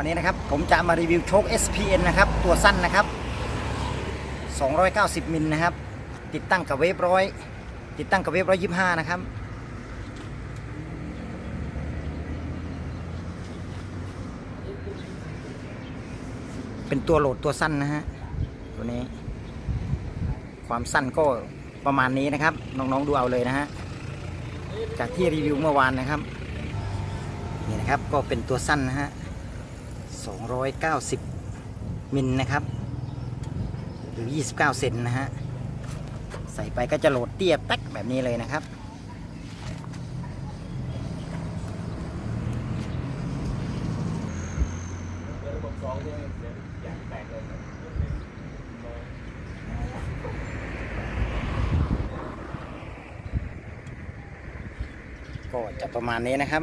วันนี้นะครับผมจะมารีวิวโชค SPN นะครับตัวสั้นนะครับ 290 มิลนะครับ ติดตั้งกับเวฟร้อยติดตั้งกับเวฟร้อยยี่ห้านะครับ เป็นตัวโหลดตัวสั้นนะฮะตัวนี้ ความสั้นก็ประมาณนี้นะครับ น้องๆดูเอาเลยนะฮะจากที่รีวิวเมื่อวานนะครับนี่นะครับก็เป็นตัวสั้นนะฮะ 290 มิลนะครับ หรือ 29 เซนนะฮะ ใส่ไปก็จะโหลดเตี้ยแป๊กแบบนี้เลยนะครับ ก็จะประมาณนี้นะครับ